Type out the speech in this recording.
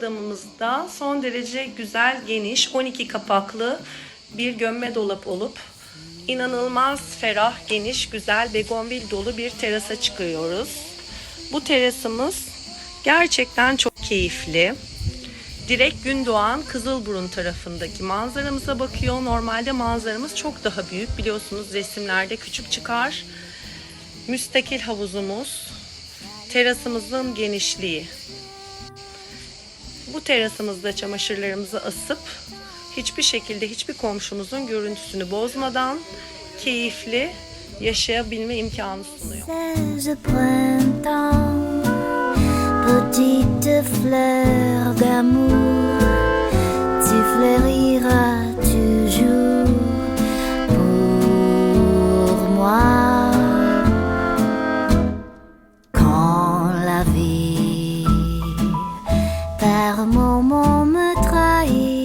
terasımızda son derece güzel, geniş, 12 kapaklı bir gömme dolap olup inanılmaz ferah, geniş, güzel, begonvil dolu bir terasa çıkıyoruz. Bu terasımız gerçekten çok keyifli. Direkt gün doğan Kızılburun tarafındaki manzaramıza bakıyor. Normalde manzaramız çok daha büyük. Biliyorsunuz resimlerde küçük çıkar. Müstakil havuzumuz, terasımızın genişliği. Bu terasımızda çamaşırlarımızı asıp hiçbir şekilde hiçbir komşumuzun görüntüsünü bozmadan keyifli yaşayabilme imkanı sunuyor. Maman me trahit.